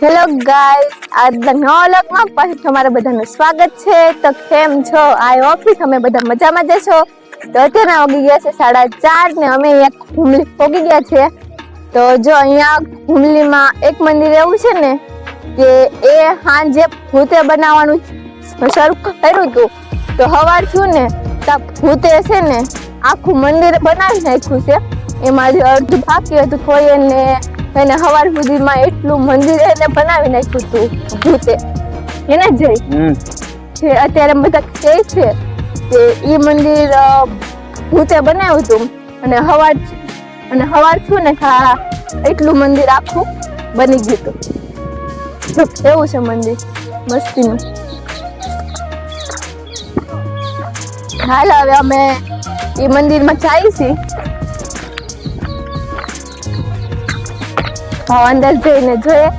Hello guys આજના નવા વ્લોગમાં પાછું તમારા બધાનું સ્વાગત છે. તો કેમ છો? આઈ હોપ કે તમે બધા મજામાં જ છો તો અત્યારે વાગી ગયા છે સાડા ચાર ને અમે અહીંયા ઘુમલી પોગી ગયા છે. તો જો અહીંયા ઘુમલીમાં એક મંદિર એવું છે ને, કે એ સાંજે ભૂતે બનાવવાનું શરૂ કર્યું હતું. તો સવાર થયું ને ત્યાં ભૂતે છે ને, આખું મંદિર બનાવી નાખ્યું છે. એમાં જે અડધું બાકી હતું, કોઈ એને એને સવાર સુધીમાં એટલું મંદિર એને બનાવી નાખ્યું હતું ભૂતે. એને જઈ. જે અત્યારે બધા કહે છે કે એ મંદિર ભૂતે બનાવ્યું હતું અને હવાર અને હવાર છું ને ખા એટલું મંદિર આખું બની ગયું હતું એવું છે મંદિર. મસ્તીનું. હાલ હવે અમે એ મંદિરમાં જઈએ છીએ હા, અંદર જઈને જોઈએ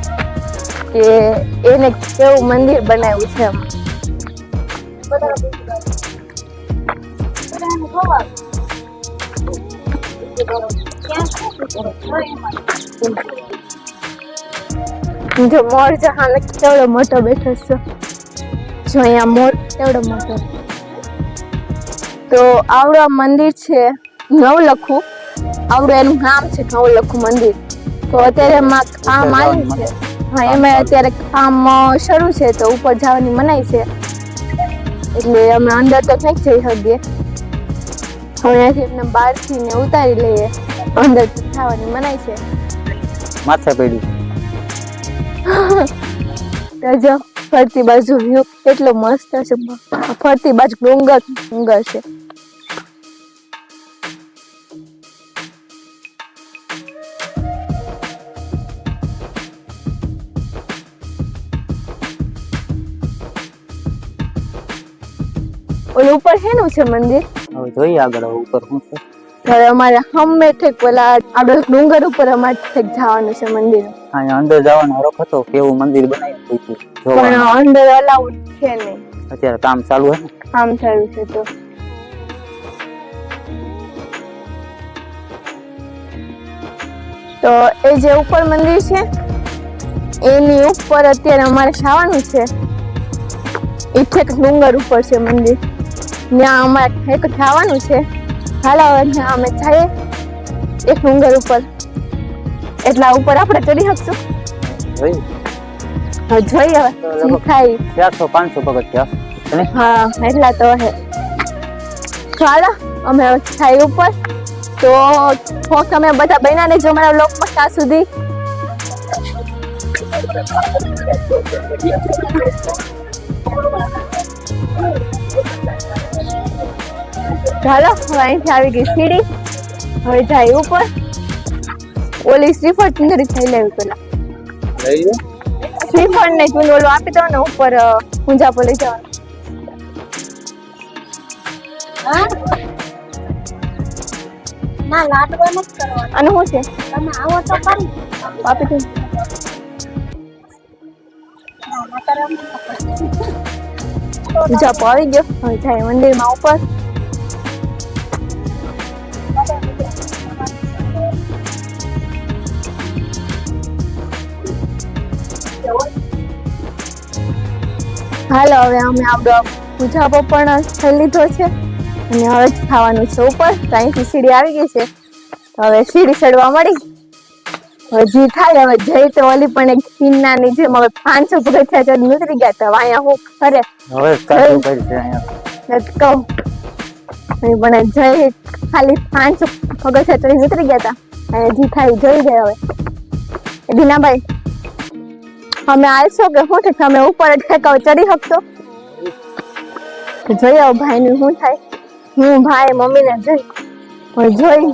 કે એને કેવું મંદિર બનાવ્યું છે એમ. જો મોર જહાન કેવડો મોટો બેઠો છે. જો અહીંયા મોર કેવડો મોટો. તો આવડો મંદિર છે નવલખું. આવડું એનું નામ છે નવલખું મંદિર. તો અત્યારે કામ આવી છે. હા એમાં અત્યારે કામ શરૂ છે તો ઉપર જવાની મનાઈ છે. એટલે અમે અંદર તો નહીં જઈ શકીએ. અહીંયાથી એમને બહારથી ને ઉતારી લઈએ. અંદર જવાની મનાઈ છે. માથે પડી. જો ફરતી બાજુ વ્યૂ કેટલો મસ્ત છે. ફરતી બાજુ ડુંગર ડુંગર છે. ઓલું છે મંદિર? હવે જોઈએ આગળ ઉપર શું છે. હવે અમારે હમે ઠેક પેલા આપણે ડુંગર ઉપર અમારે ઠેક જવાનું છે મંદિર. હા અંદર જવાનો હરખ હતો કેવું મંદિર બનાવી દીધું પણ અંદર અલાઉડ છે નહીં. અત્યારે કામ ચાલુ હે કામ ચાલુ છે તો. તો એ જે ઉપર મંદિર છે એની ઉપર અત્યારે અમારે ખાવાનું છે. એ ઠેક ડુંગર ઉપર છે મંદિર. ત્યાં અમારે એક જવાનું છે. હાલો હવે ત્યાં અમે જઈએ એક ડુંગર ઉપર. એટલા ઉપર આપણે ચડી શકશું. જોઈએ હવે હવે ચારસો પાંચસો પગથિયા હા. એટલા તો હે. ચાલો અમે હવે ઉપર. તો હો તમે બધા બન્યા જો મારા લોકમાં ત્યાં સુધી. ચાલો હવે અહીંથી આવી ગઈ સીડી. હવે જાય ઉપર. ઓલી શ્રીફળ ચુંદરી થઈ લેવી પેલા. શ્રીફળ ને ચૂંદ ઓલું આપી દો ને ઉપર ઊંઝા પર લઈ જવાનું. ના નથી કરવાનો. અને શું છે? તમે આવો તો કરી આપી દો ના, ના કરવાનું. નથી. પૂજા પાવી આવી ગયો. હવે જાય મંદિરમાં ઉપર. હાલો હવે અમે આપણો પૂજાપો પણ થઈ લીધો છે. અને હવે જ ખાવાનું છે ઉપર. તો અહીંથી સીડી આવી ગઈ છે. હવે સીડી ચડવા મળી. હજી થાય હવે જઈ તો ઓલી પણ એક ખીનાની જેમ હવે પાંચસો પગથિયા ચડી નીકળી ગયા તો અહીંયા હું ખરે હવે અહીં પણ જઈ ખાલી પાંચ પગથિયા ચડી નીકળી ગયા હતા. અને જી થાય જોઈ ગયા હવે. દીનાભાઈ અમે આવીશું કે શું છે તમે ઉપર જ ઠેકાવ ચડી શકશો? જોઈએ ભાઈ ભાઈનું શું થાય? હું ભાઈ, મમ્મીને જોઈ. હવે જોઈ.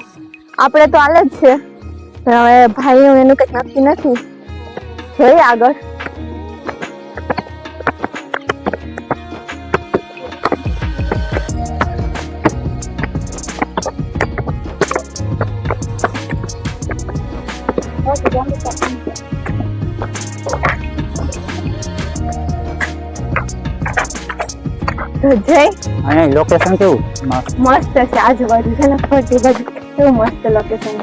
આપણે તો હાલ જ છે. હવે ભાઈનું એનું કંઈક નક્કી નથી. જોઈએ આગળ. જય અને લોકેશન કેવું? મસ્ત. છે આજુબાજુ છે ને ફરતી બાજુ. કેવું મસ્ત લોકેશન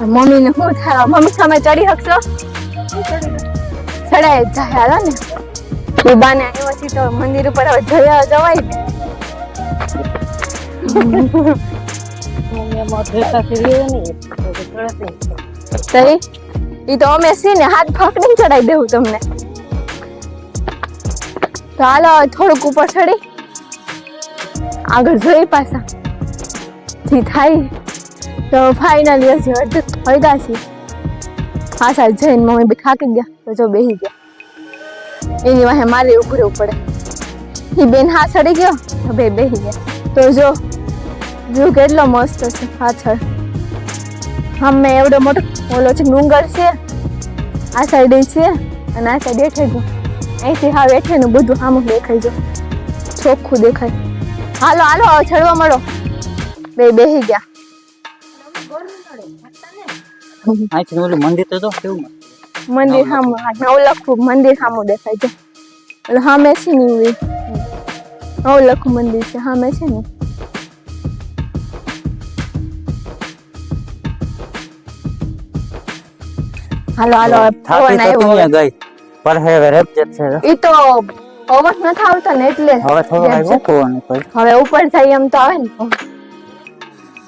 મમ્મી ને શું થાય? મમ્મી સામે ચડી શકશો? ચડાય જાય હાલો ને. ઉબાને આવ્યો છે તો મંદિર ઉપર હવે જયા જવાય ને. મમ્મી માથે સાથે રહ્યો ને. તો અમે ને હાથ પકડીને ચડાઈ દેવું તમને. તો હાલો થોડુંક ઉપર ચડી. આગળ જોઈ પાછા. જી, થાય. તો ફાઇનલી હજી અડધ છીએ. પાછા જઈને મમ્મી બી થાકી ગયા, તો જો બેસી ગયા. એની વાહે મારે ઉભું પડે. એ બેન હા ચડી ગયો બે બેસી ગયા. તો જો વ્યૂ કેટલો મસ્ત છે પાછળ. અમે એવડો મોટો ઓલો છે ડુંગર છે. આ સાઈડે છે અને આ સાઈડ એઠે ગયો અહીંથી હા એઠેનું બધું આમ દેખાઈ જો ચોખ્ખું દેખાય. હાલો હાલો ચડવા મળો. બે બેસી ગયા. ઓલું મંદિર તો જો કેવું મંદિર? સામુ હા નવલખું મંદિર સામુ દેખાય છે. એટલે સામે છે ને નવલખું મંદિર છે સામે છે ને હાલો હાલો થાકી પવન તો ગઈ પર હવે રેપ જે છે. ઈ તો અવાજ નથી આવતો ને એટલે હવે થોડો આવ્યો કોઈ હવે ઉપર થઈ એમ તો આવે ને.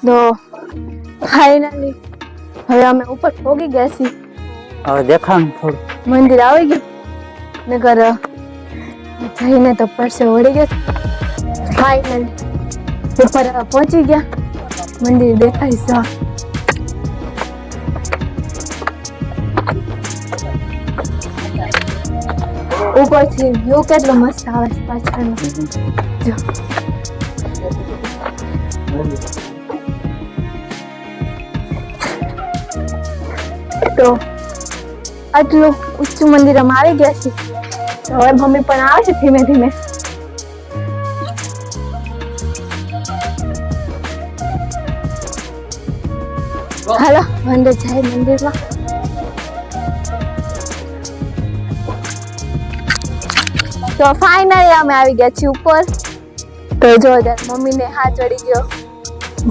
તો ફાઇનલી હવે અમે ઉપર પોગી ગયા છીએ. હવે દેખાણ થોડું. મંદિર આવી ગયું. નગર જઈને તો પરસે વળી ગયા. ફાઇનલી ઉપર પહોંચી ગયા. મંદિર દેખાય છે. ઉપરથી વ્યૂ કેટલો મસ્ત આવે છે પાછળનો જો તો આટલું ઊંચું મંદિર અમે આવી ગયા છે હવે મમ્મી પણ આવે છે ધીમે ધીમે હાલો અંદર જાય મંદિરમાં તો ફાઇનલી અમે આવી ગયા છીએ ઉપર. તો જો મમ્મીને હા ચડી ગયો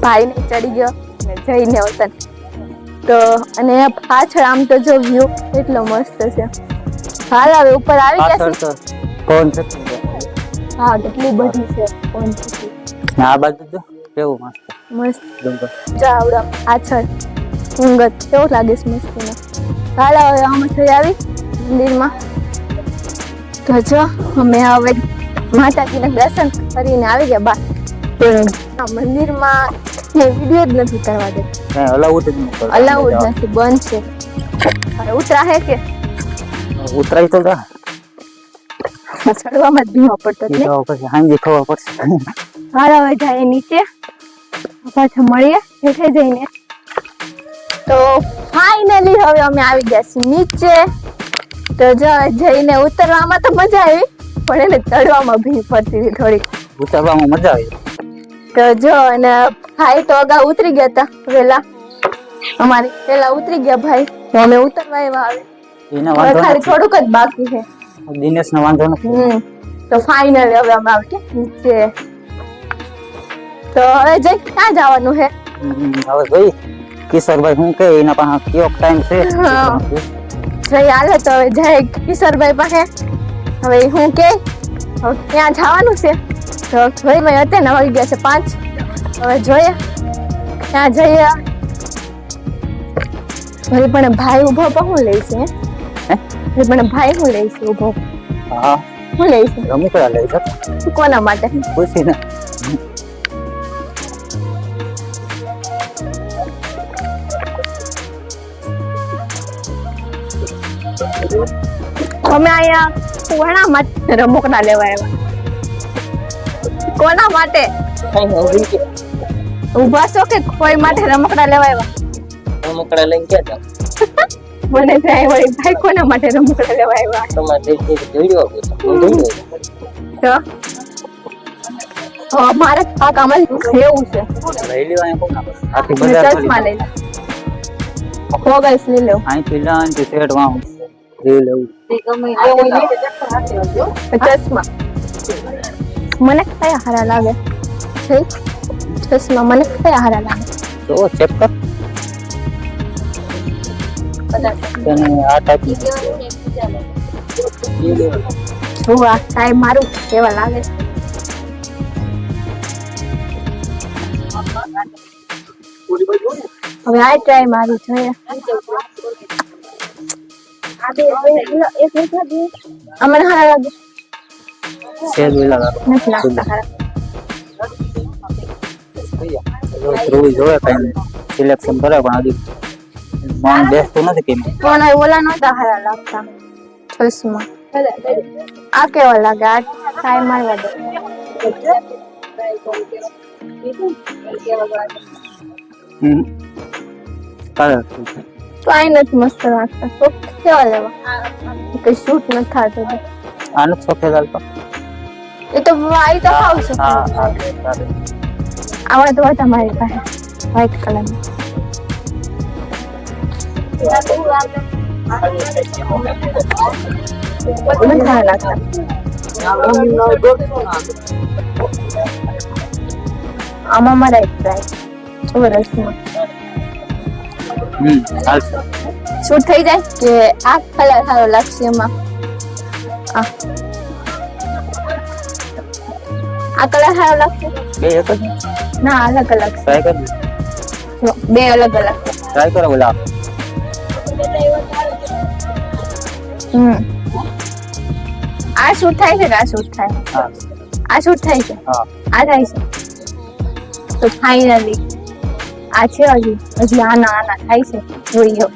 ભાઈને ચડી ગયો અને જઈને વતન તો અને પાછળ આમ તો જો વ્યૂ એટલો મસ્ત છે. હાલ હવે ઉપર આવી ગયા છે કોણ છે હા કેટલી બધી છે કોણ છે. ને આ બાજુ જો કેવું મસ્ત. મસ્ત. ડુંગર. આવડો પાછળ. ઊંઘત કેવું લાગે છે મસ્તીને? હાલ હવે અમે થઈ આવી મંદિરમાં. તો જો અમે હવે માતાજીને દર્શન કરીને આવી ગયા બા. પણ મંદિરમાં વીડિયો જ નથી કરવા દે અલાઉડ જ નથી અલાઉડ નથી બંધ છે. ઉતરા હે કે? ઉતરાય તો જા. ચડવામાં જ ભીમો પડતો છે હાંજી ખબર પડશે. હાલ હવે જાય નીચે. પાછા મળીએ હેઠે જઈને. તો ફાઇનલી હવે અમે આવી ગયા છીએ નીચે. તો જો જઈને ઉતરવામાં તો મજા આવી પણ એને ચડવામાં ભીડ પડતી હતી થોડીક. ઉતરવામાં મજા આવી. તો જો અને ભાઈ તો અગાઉ ઉતરી ગયા હતા વેલા. અમારી પેલા ઉતરી ગયા ભાઈ તો અમે ઉતરવા એવા આવે. ખાલી થોડુંક જ બાકી છે. દિનેશ નો વાંધો નથી. તો ફાઇનલ હવે અમે આવી ગયા નીચે. તો હવે જઈ ક્યાં જવાનું છે? હવે ભાઈ કિશોરભાઈ હું કે એના પાસે કયો ટાઈમ છે. જઈ હાલે તો હવે જાય કિશોરભાઈ પાસે. હવે હું કે? હવે ક્યાં જવાનું છે. તો ભાઈ ભાઈ અત્યારે વાગી ગયા છે પાંચ. હવે જોઈએ. ત્યાં જઈએ. ભાઈ પણ ભાઈ ઊભો પણ હું લઈશ હે? હે? પણ ભાઈ હું લઈશ ઊભો હા. હું લઈશ રમકડા લઈશ કોના માટે? ખુશી ને. અમે અહીંયા કોના માટે રમકડા લેવા આવ્યા કોના માટે? ઊભા છો કે કોઈ માટે રમકડા લેવા આવ્યા રમકડા લઈને ક્યાં જાવ મને થાય વળી ભાઈ કોના માટે રમકડા લેવા આવ્યા તમારે જે જે જોયું હોય તો? હું હા, મારે આ કામ જ લેવું છે. લઈ લેવા આખી બજાર. લઈ લે ગોગલ્સ લઈ લો અહીંથી લાનથી શેઠ વાં જે લેવું મને કયા હારા લાગે છે ચશ્મા મને કયા હારા લાગે તો આ ટ્રાય મારું કેવા લાગે હવે આ ટ્રાય મારું જોઈએ અમને હારા લાગે સેજ ઓલા લાગે. નથી લાગતા હારા ધ્રુવી જોવે કઈ સિલેક્શન કરે પણ હજી મન બેસતું નથી કેમ પણ આ ઓલા નતા હારા લાગતા ચશ્મા આ કેવા લાગે આ ટ્રાય મારવા દે હમ કાલે તો નથી મસ્ત લાગતા. તો કેવા લેવા? કઈ શૂટ ન થાતો. આનો જ સફેદ હાલતો એ તો વાઈ તો ખાવ હા હા. આવડે તો હતા મારી પાસે વ્હાઈટ કલર આમાં મારા એક પ્રાઇસ હાલશે શૂટ થઈ જાય કે આ કલર સારો લાગશે એમાં? આ. આ કલર સારો લાગશે? બે એક જ ના? અલગ અલગ ટ્રાય કર બે અલગ અલગ ટ્રાય કરો હમ. આ શૂટ થાય છે આ શૂટ થાય. આ શૂટ થાય છે? આ થાય છે. તો ફાઇનલી આ છે હજી. હજી આના આના થાય છે. જોઈએ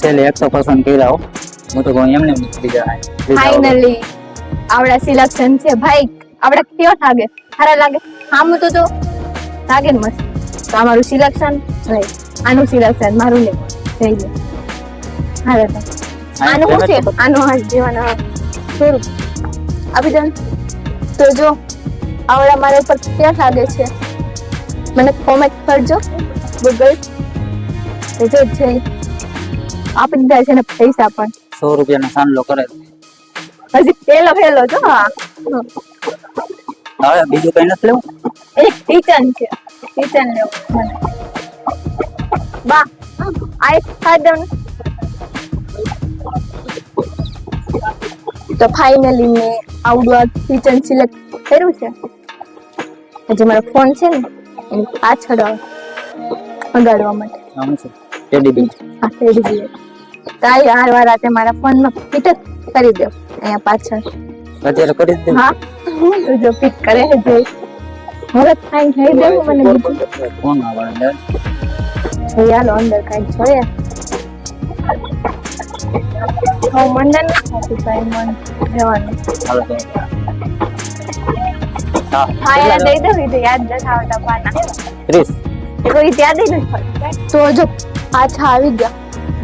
છેલ્લે એકસો પસંદ કર્યા હો. હું તો કહું એમને ફાઇનલી આવડા સિલેક્શન છે. ભાઈ આવડા કેવા લાગે? સારા લાગે? આમ તો તો લાગે ને મસ્ત. તો અમારું સિલેક્શન ભાઈ આનું સિલેક્શન મારું નહીં થઈ ગયું હારે આનું શું છે? આનું હાથ જેવાના સ્વરૂપ અભિજન તો જો આવડા મારા ઉપર ક્યાં લાગે છે? મને કોમેન્ટ કરજો. ગૂગલ જો જઈ આપી દીધા છે ને પૈસા પણ. સો રૂપિયાનો સાંડલો કરે હજી પેલો પેલો જો હવે બીજું કઈ નથી લેવું? એક કિચન છે. કિચન લેવું બા આ એક ખાઈ દઉં તો ફાઇનલી મેં આવડું આ કિચન સિલેક્ટ કર્યું છે. હજી મારો ફોન છે ને એની પાછળ અગાડવા માટે. આમ છે ટેડી બીજ હા ટેડી જોઈએ તારી હાર વાર રાતે મારા ફોનમાં ફિટ જ કરી દો. અહીંયા પાછળ. અત્યારે કરી દે હા જો ફિટ કરે છે જોઈ. હવે ફાઈન થઈ દે મને ફોન આવડે અંદર ચાલો અંદર કાઈ જોઈએ. હું મંડન નથી થતું મન તો. હા. હા દઈ દઉં તો યાદ નથી આવતા પાના ત્રીસ કોઈ યાદ જ નથી તો જો પાછા આવી ગયા.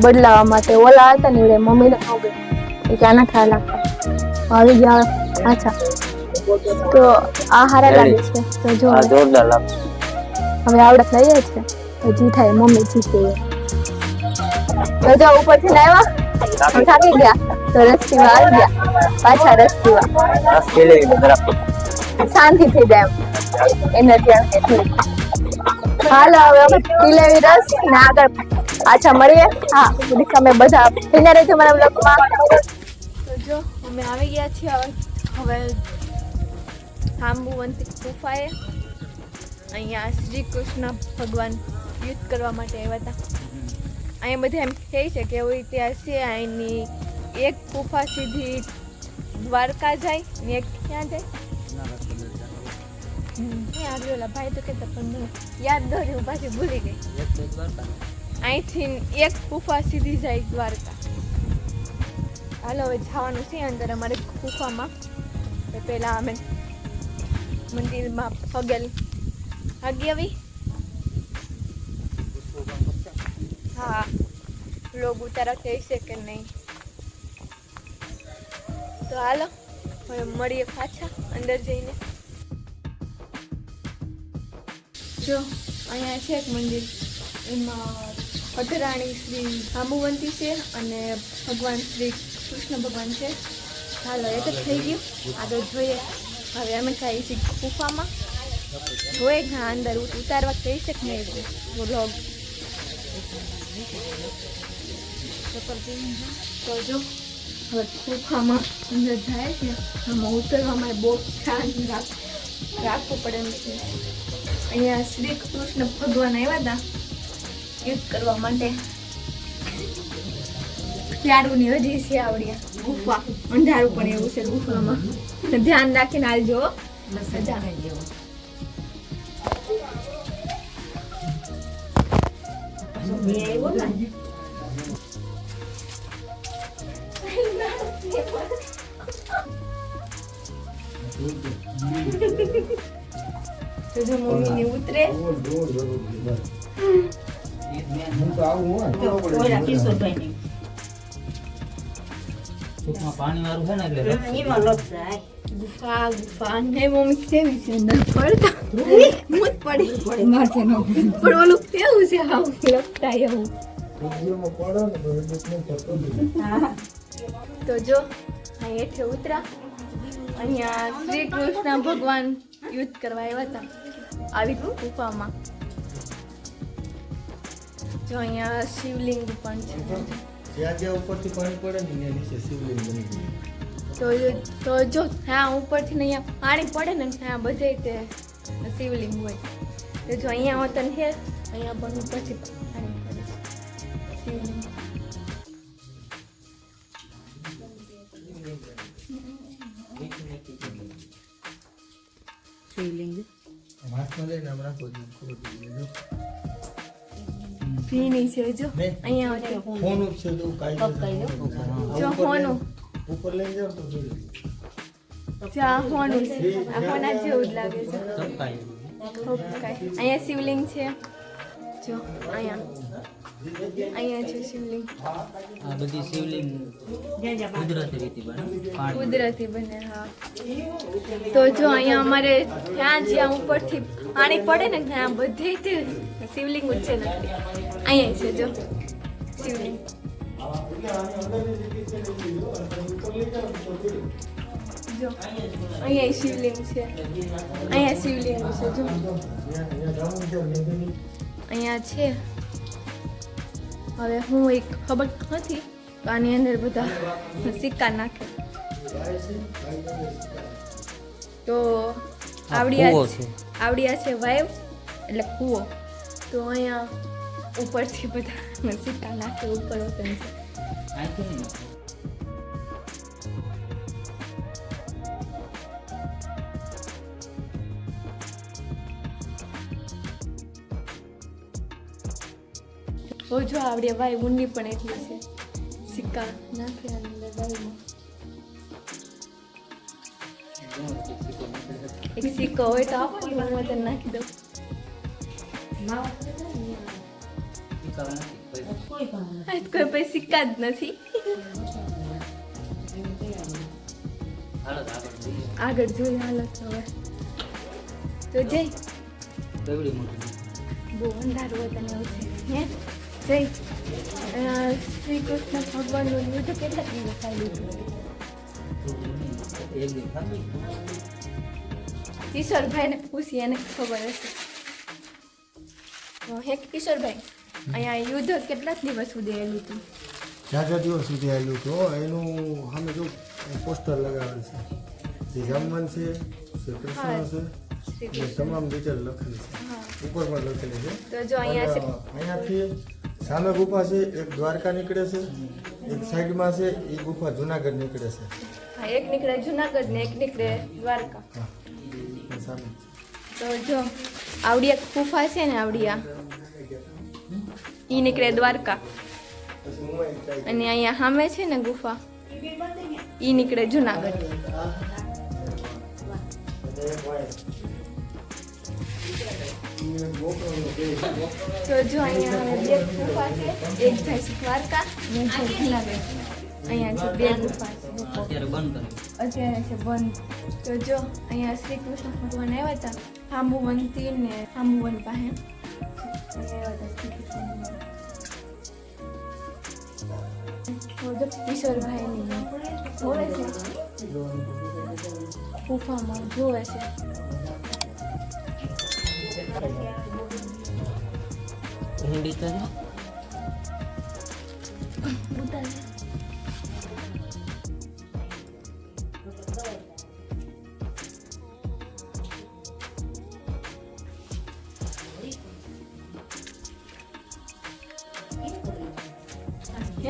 બદલાવા માટે ઓલા હતા ને મમ્મીને ન ગઈ એ ક્યાં ખ્યાલ રાખતા આવી ગયા પાછા તો આ હારા લાગે છે. તો જો જોરદાર લાગે. હવે આવડત લઈએ છે. તો જી થાય મમ્મી જીતે. તો જો ઉપરથી આવ્યા? થાકી ગયા. તો રસ્તીમાં આવી ગયા. પાછા રસ્તીમાં. રસ પી લેવી જરાક શાંતિ થઈ જાય એનર્જી આવે હવે અમે રસ ને આગળ પાછા મળીએ. હા તમે બધા થઈને રહેજો મારા બ્લોગમાં જો, અમે આવી ગયા છીએ હવે. હવે થાંબુવંતી ગુફાએ. અહીંયા શ્રી કૃષ્ણ ભગવાન યુદ્ધ કરવા માટે આવ્યા હતા. અહીંયા બધા એમ કહે છે કે એવો ઇતિહાસ છે, અહીંની એક ગુફા સીધી દ્વારકા જાય ને એક ક્યાં જાય. એ આગળ ઓલા ભાઈ તો કહેતા પણ યાદ દોરી હું પાછી ભૂલી ગઈ. અહીંથી એક ગુફા સીધી જાય દ્વારકા. હાલો હવે જવાનું છે અંદર અમારે ગુફામાં. એ પહેલાં અમે મંદિરમાં પગેલ ભાગી આવી. હા લોગ ઉતારા થઈ છે કે નહીં. તો હાલો હવે મળીએ પાછા અંદર જઈને. જો, અહીંયા છે એક મંદિર. એમાં પધરાણી શ્રી આંબુવંતી છે અને ભગવાન શ્રી કૃષ્ણ ભગવાન છે. હાલો, એ તો થઈ ગયું. આગળ જોઈએ. હવે અમે ખાઈ છીએ ગુફામાં. જોઈએ ઘણા અંદર ઉતારવા કહી શકે નહીં વ્લોગ તો જો, હવે ગુફામાં અંદર જાય છે. આમાં ઉતરવામાં બહુ ધ્યાન રાખ, રાખવું પડે એમ છે. અહીંયા શ્રી કૃષ્ણ ભગવાન આવ્યા હતા. યુદ્ધ કરવા માટે. ત્યારુની હજી છે આવડ્યા. ગુફા, અંધારું પણ એવું છે ગુફામાં. ધ્યાન રાખીને હાલજો Thank મજા તો જો મમ્મીની ઉતરે પાણી વાળું છે ને એટલે ગુફા ગુફા. ને મમ્મી કેવી છે અંદર પડતા. મૂત પડી. પણ ઓલું કેવું છે હાવ લપટા એવું. તો જો આ હેઠે ઉતરા. અહીંયા શ્રી કૃષ્ણ ભગવાન યુદ્ધ કરવા આવ્યા હતા. આવી ગુફામાં. જો અહીંયા શિવલિંગ પણ છે. જ્યાં જ્યાં ઉપરથી પાણી પડે ને ત્યાં નીચે શિવલિંગ બની ગયું. તો તો જો હા ઉપરથી ને અહીંયા પાણી પડે ને હા બધે તે શિવલિંગ હોય. તો જો અહીંયા વતન છે અહીંયા પણ ઉપરથી ભીની છે જો? અહીંયા છે ફોન ઉપ છે તો કાઈ જો ફોન. ઉપર લઈ જાવ તો જોઈ લો. જો આ છે. આ જેવું જ લાગે છે. અહીંયા શિવલિંગ છે. જો અહીંયા. અહીંયા છે શિવલિંગ. આ બધી શિવલિંગ કુદરતી રીતે બને. કુદરતી બને હા. તો જો અહીંયા અમારે ત્યાં જ્યાં ઉપરથી પાણી પડે ને ત્યાં બધે તે શિવલિંગ છે ને અહીંયા છે જો. શિવલિંગ. જો અહીંયા શિવલિંગ છે. અહીંયા શિવલિંગ છે જો. અહીંયા છે. હવે હું એક ખબર નથી તો આની અંદર બધા સિક્કા નાખે. તો આવડિયા કૂવો છે. છે. આવડિયા છે વાઈવ એટલે કૂવો. તો અહીંયા ઉપરથી બધા સિક્કા નાખે ઉપર વતન છે તો જો આવડિયા ભાઈ ઊંડી પણ એટલી છે. સિક્કા નાખ્યા અંદર વાઈમાં એક સિક્કો હોય તો આપો ને હું તને નાખી દઉં. કોઈ પાસે સિક્કા જ નથી. આગળ જોઈ હાલત હવે. તો જઈ બહુ અંધારું હોય તને હે? શ્રી કૃષ્ણ ભગવાનનું યુદ્ધ કેટલા દિવસ ચાલ્યું હતું. કિશોરભાઈને પૂછી એને ખબર હશે. હે કિશોરભાઈ અહીંયા યુદ્ધ કેટલા દિવસ સુધી આવેલું હતું? દિવસ સુધી આવેલું તો એનું જો પોસ્ટર લગાવેલ છે. જે જામવન છે શ્રી કૃષ્ણ છે તમામ ડિટેલ લખેલી છે. ઉપર પણ લખેલી છે. તો જો અહીંયા અહીંયાથી સામે ગુફા છે એક દ્વારકા નીકળે છે એક સાઈડમાં છે એ ગુફા જુનાગઢ નીકળે છે. હા એક નીકળે જુનાગઢ ને એક નીકળે દ્વારકા. હા એ સામે તો જો આવડિયા ગુફા છે ને આવડિયા ઈ નીકળે દ્વારકા. પછી મુંબઈ જાય અને અહીંયા સામે છે ને ગુફા ઈ નીકળે જુનાગઢ. તો જો અહીંયા હવે બે ગુફા છે એક થાય છે દ્વારકા ને છે જુનાગઢ. અહીંયા છે બે ગુફા છે. અત્યારે બંધ અત્યારે છે બંધ. તો જો અહીંયા શ્રી કૃષ્ણ ભગવાન આવ્યા હતા આંબુવનથી ને આંબુવન પાસે. આવ્યા હતા શ્રી કૃષ્ણ તો જો કિશોરભાઈની જોવે છે ગુફામાં જોવે છે. ઊંડી તો છે.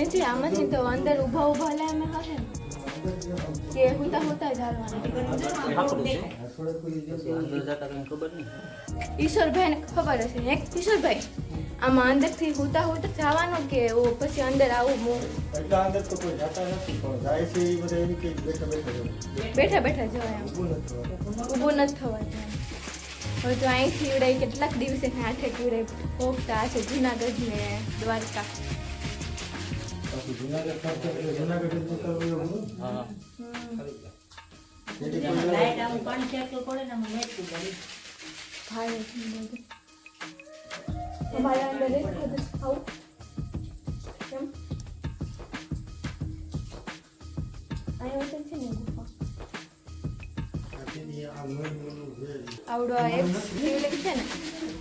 નથી આમાંથી તો અંદર ઊભા ઊભા લે અમે હશે કે હુતા હુતા જ હાલવાનું. અંદર ને ખબર ઈશ્વરભાઈને ખબર હશે એક ઈશ્વરભાઈ આમાં અંદરથી હુતા હુતા જવાનું કે ઓ પછી અંદર આવું હું? એટલા અંદર તો કોઈ જાતા નથી પણ જાય છે એ બધા એમ કે બેઠા બેઠા બેઠા બેઠા જવાય આમ ઊભું નથી થવાતું હવે તો અહીંથી ઉડાય કેટલાક દિવસે હાથે ઉડાય પોખતા છે જુનાગઢ ને દ્વારકા જુનાગઢ જુનાગઢ આવડો આ એક છે ને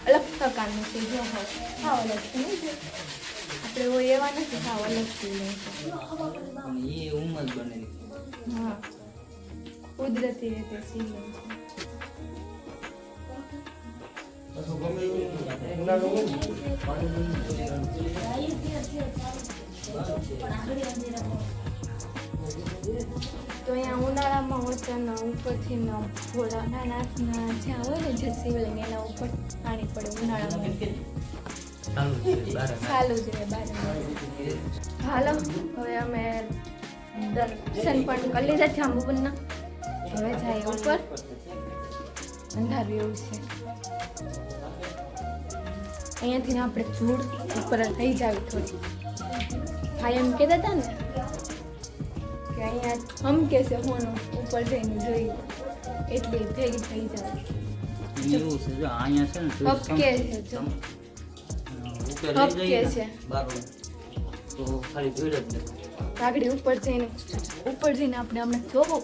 અલગ પ્રકારનું છે જો હોય હા અલગ છે. આપણે એવો એવા નથી હા અલગ છે. એ ઉંમર હા. કુદરતી રીતે નહીં તો અહીંયા ઉનાળામાં વચન ઉપરથી ભોળાનાથના જ્યાં હોય ને જે શિવલિંગ, એના ઉપર પાણી પડે ઉનાળામાં. ચાલુ રહે બારે હાલો, હવે અમે દર્શન પણ કરી લીધા છે આંબુબનના હવે જાય ઉપર. અંધારું એવું છે. અહીંયાથી આપણે ધૂળ ઉપર થઈ જાવી થોડી. ભાઈ એમ કહેતા હતા ને કે અહીંયા હમ કે છે હોનું ઉપર જઈને જોઈ એટલે ભેગી થઈ જાય. એવું છે જો અહીંયા છે ને તો છે જો. ઉપર હબકે લઈ જઈએ છે. તો ખાલી ભીડ જ નથી. કાગડી ઉપર જઈને ઉપર જઈને આપણે હમણાં જોવો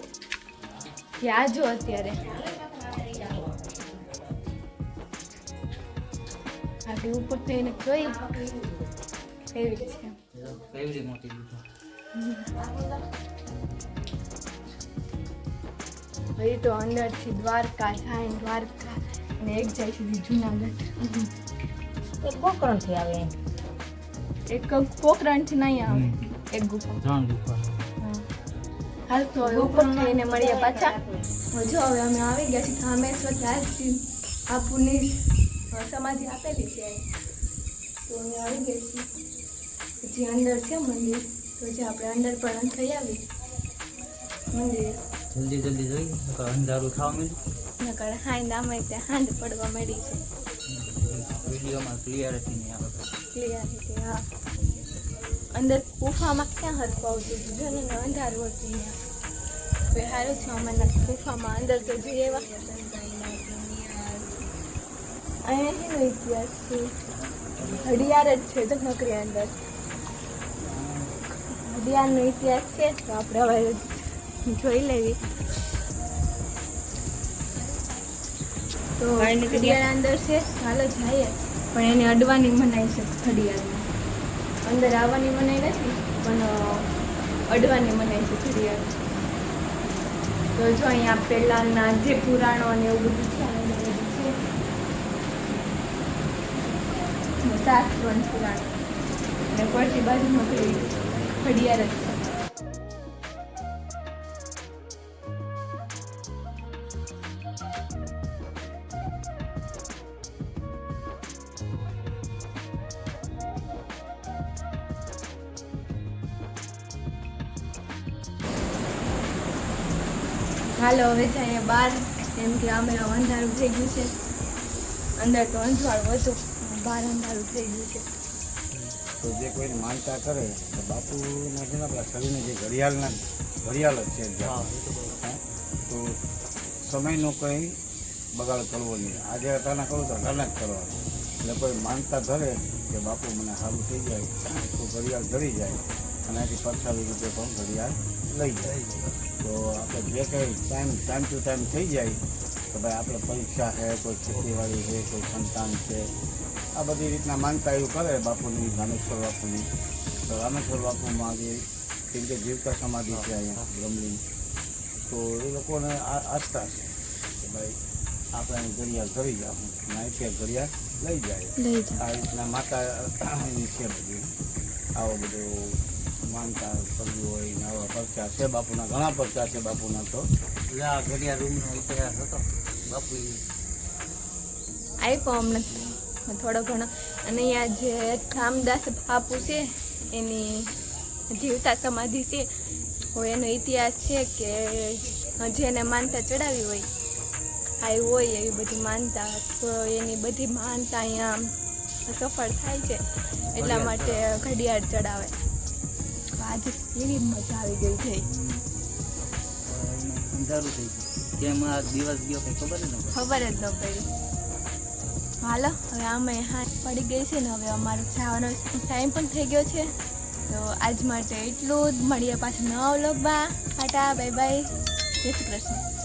આ જો અત્યારે. આટલી ઉપર તો એને કઈ એવી છે. જો મોટી હવે તો અંદરથી દ્વારકા જાય દ્વારકા ને એક જાય સુધી જુનાગઢ. એક પોખરણથી નહીં આવે એક ગુફા. ત્રણ ગુફા. હાલ તો હવે ઉપર થઈને મળીએ પાછા. જો હવે અમે આવી ગયા છીએ રામેશ્વર રાજજી બાપુની અ, સમાધિ આપેલી છે. તો અમે આવી ગઈ છીએ. પછી અંદર છે મંદિર. તો જે આપણે અંદર પણ થઈ આવી. મંદિર. જલ્દી જલ્દી જોઈ. નકર અંધારું થવા માંડ્યું. નકર હાંડ આમે ત્યાં હાંડ પડવા મળી છે. વિડીયોમાં ક્લિયરિટી નહીં આવે. હતી હા. અંદર ગુફામાં ક્યાં હરખું આવતું હતું? જો ને અંધારું હતું હવે સારું છે અમારા ગુફામાં અંદર તો જઈ એવા અહીંયા શેનો ઇતિહાસ છે? હડિયાર જ છે તો નકરી અંદર. હડિયાળનો ઇતિહાસ છે તો આપણે હવે જોઈ લેવી. તો ઘડિયાળ અંદર છે. ચાલો જઈએ. પણ એને અડવાની મનાઈ છે ઘડિયાળને અંદર આવવાની મનાઈ નથી, પણ અડવાની મનાઈ છે ઘડિયાળ તો જો અહીંયા પહેલાંના જે પુરાણો અને એવું બધું છે, આ બધું છે. શાસ્ત્રો અને પુરાણ. અને પડતી બાજુમાં પેલી ખડિયાર જ છે. હાલો હવે જઈએ બહાર કેમ કે અમે અંધારું થઈ ગયું છે. અંદર તો અંજવાળ હતું બહાર અંધારું થઈ ગયું છે. તો જે કોઈ માનતા કરે તો બાપુને છે ને આપણા શરીરને જે ઘડિયાળના ઘડિયાળ જ છે તો સમયનો કંઈ બગાડ કરવો નહીં. આજે અટાણા કરું તો અટાણા જ કરવાનું. એટલે કોઈ માનતા ધરે કે બાપુ મને સારું થઈ જાય તો ઘડિયાળ ધરી જાય અને એથી પરસાવી રૂપે પણ ઘડિયાળ લઈ જાય. તો આપણે જે કંઈ ટાઈમ ટાઈમ ટુ ટાઈમ થઈ જાય તો ભાઈ આપણે પરીક્ષા છે કોઈ ખેતીવાડી છે કોઈ સંતાન છે આ બધી રીતના માનતા એવું કરે બાપુની રામેશ્વર બાપુની તો રામેશ્વર બાપુમાં જે કેમ કે જીવતા સમાધિ છે અહીંયા ગમલી તો એ લોકોને આસ્થા છે કે ભાઈ આપણે ઘડિયાળ કરી જાઉં અહીંથી ઘડિયાળ લઈ જાય. આ રીતના માતા છે. બધી આવો બધો માનતા કરવી હોય ને આવા પરચા છે બાપુના ઘણા પરચા છે બાપુના તો. એટલે આ ઘડિયાળ રૂમનો ઇતિહાસ હતો. બાપુ આપ્યો અમને. થોડો ઘણો. અને અહીંયા જે રામદાસ બાપુ છે એની જીવતા સમાધિ છે તો એનો ઇતિહાસ છે કે જેને માનતા ચડાવી હોય આવી હોય એવી બધી માનતા તો એની બધી માનતા અહીંયા સફળ થાય છે. એટલા માટે ઘડિયાળ ચડાવે. આજે કેવી મજા આવી ગઈ છે. અંધારું થઈ ગયું. કેમ આ દિવસ ગયો કઈ ખબર જ ન પડી. ખબર જ ન પડી. હાલો હવે અમે હા પડી ગઈ છે ને હવે અમારો જવાનો ટાઈમ પણ થઈ ગયો છે. તો આજ માટે એટલું જ. મળીએ પાછું નવા વ્લોગમાં. ટાટા બાય બાય જય શ્રી કૃષ્ણ.